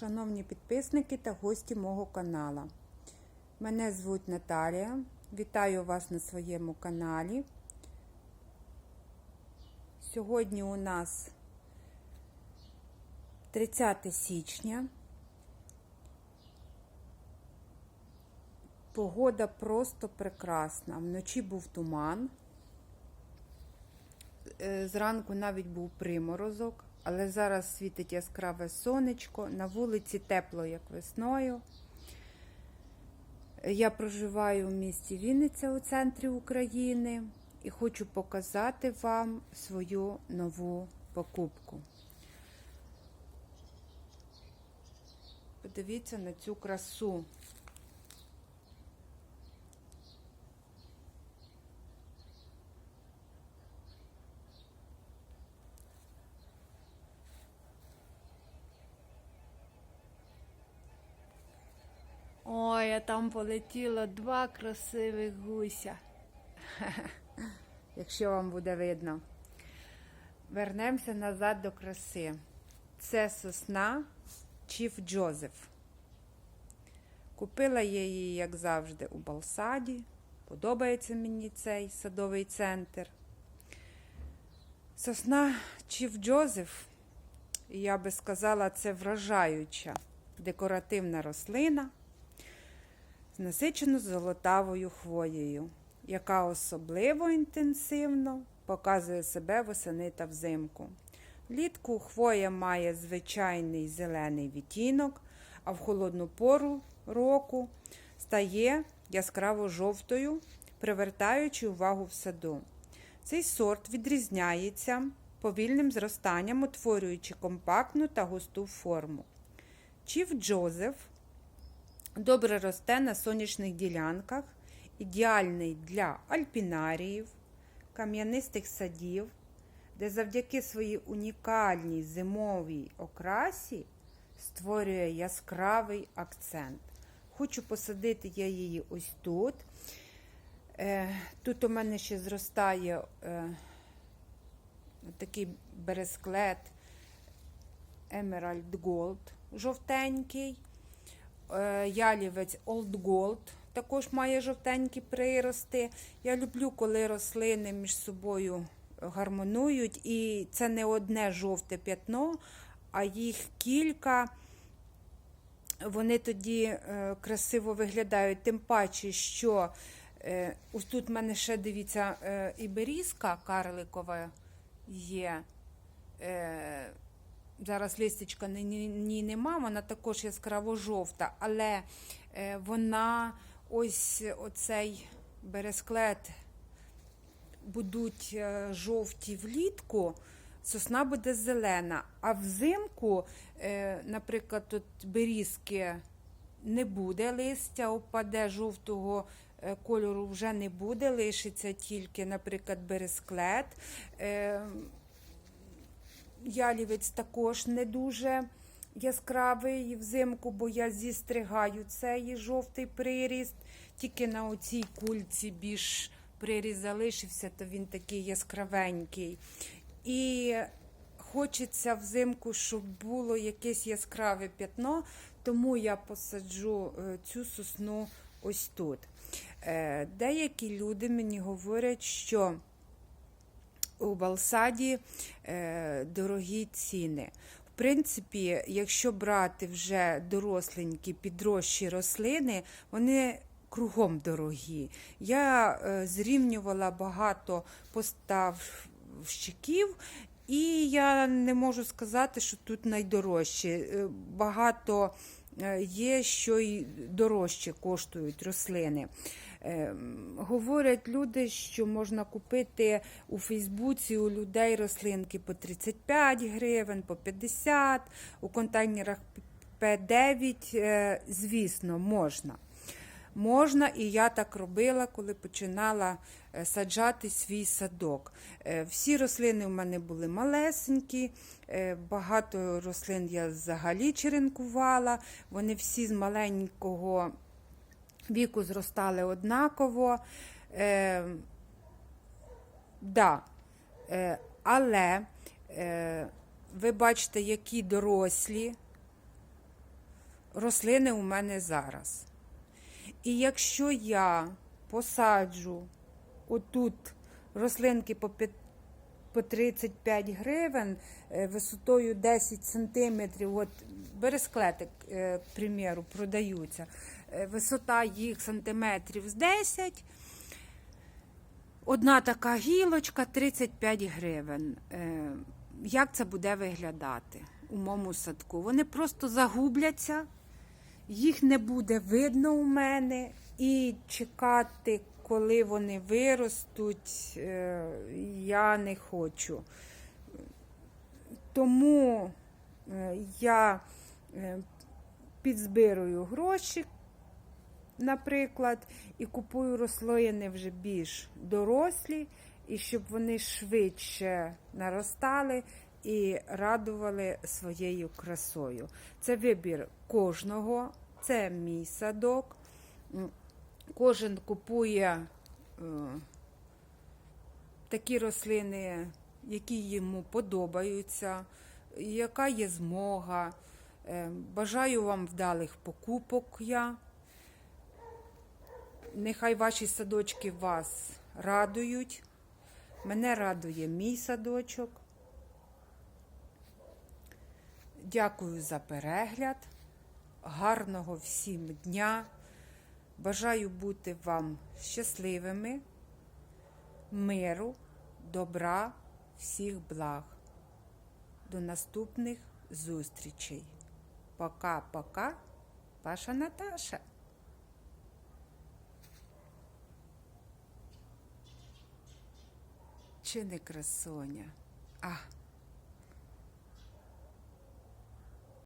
Шановні підписники та гості мого канала. Мене звуть Наталія. Вітаю вас на своєму каналі. Сьогодні у нас 30 січня. Погода просто прекрасна. Вночі був туман. Е, Зранку навіть був приморозок, але зараз світить яскраве сонечко. На вулиці тепло, як весною. Я проживаю в місті Вінниця у центрі України і хочу показати вам свою нову покупку. Подивіться на цю красу. Ой, а там полетіло два красивих гуся. Якщо вам буде видно. Вернемося назад до краси. Це сосна Чіф Джозеф. Купила я її, як завжди, у Балсаді. Подобається мені цей садовий центр. Сосна Чіф Джозеф, я би сказала, це вражаюча декоративна рослина з насичено золотавою хвоєю, яка особливо інтенсивно показує себе восени та взимку. Влітку хвоя має звичайний зелений відтінок, а в холодну пору року стає яскраво жовтою, привертаючи увагу в саду. Цей сорт відрізняється повільним зростанням, утворюючи компактну та густу форму. Чіф Джозеф добре росте на сонячних ділянках, ідеальний для альпінаріїв, кам'янистих садів, де завдяки своїй унікальній зимовій окрасі створює яскравий акцент. Хочу посадити я її ось тут. Е, Тут у мене ще зростає е, такий бересклет Emerald Gold жовтенький. Е, Ялівець Old Gold також має жовтенькі прирости. Я люблю, коли рослини між собою гармонують, і це не одне жовте п'ятно, а їх кілька. Вони тоді е, красиво виглядають, тим паче, що е, ось тут в мене ще дивіться і берізка карликова є. Зараз листечка ні, нема, вона також яскраво жовта, але е, вона ось оцей бересклет будуть е, жовті влітку, сосна буде зелена. А взимку, е, наприклад, тут берізки не буде листя, опаде жовтого кольору вже не буде, лишиться тільки, наприклад, бересклет. Ялівець також не дуже яскравий взимку, бо я зістригаю цей жовтий приріст. Тільки на оцій кульці більш приріст залишився, то він такий яскравенький. І хочеться взимку, щоб було якесь яскраве п'ятно, тому я посаджу е, цю сосну ось тут. Е, Деякі люди мені говорять, що у Балсаді е, дорогі ціни. В принципі, якщо брати вже доросленькі підрощі рослини, вони кругом дорогі. Я е, зрівнювала багато поставщиків, і я не можу сказати, що тут найдорожче. Е, Багато є, що й дорожче коштують рослини. Е, Говорять люди, що можна купити у Фейсбуці у людей рослинки по 35 гривень, по 50, у контейнерах П9, е, звісно, можна. Можна, і я так робила, коли починала е, саджати свій садок. Е, Всі рослини в мене були малесенькі, е, багато рослин я взагалі черенкувала, вони всі з маленького віку зростали однаково. Е, да. е, але е, ви бачите, які дорослі рослини у мене зараз. І якщо я посаджу отут рослинки по, п'ят- по 35 гривень е, висотою 10 сантиметрів, от бересклетик, е, к примеру, продаються, е, висота їх сантиметрів з 10, Одна така гілочка 35 гривень. Е, Як це буде виглядати у моєму садку? Вони просто загубляться, їх не буде видно у мене, і чекати, коли вони виростуть, е, я не хочу. Тому е, я е, підзбирую гроші, наприклад, і купую рослини вже більш дорослі, і щоб вони швидше наростали і радували своєю красою. Це вибір кожного, це мій садок. Кожен купує е, такі рослини, які йому подобаються, яка є змога. Е, Бажаю вам вдалих покупок я. Нехай ваші садочки вас радують. Мене радує мій садочок. Дякую за перегляд. Гарного всім дня. Бажаю бути вам щасливими, миру, добра, всіх благ. До наступних зустрічей. Пока-пока, ваша Наташа. Чи не красоня? А.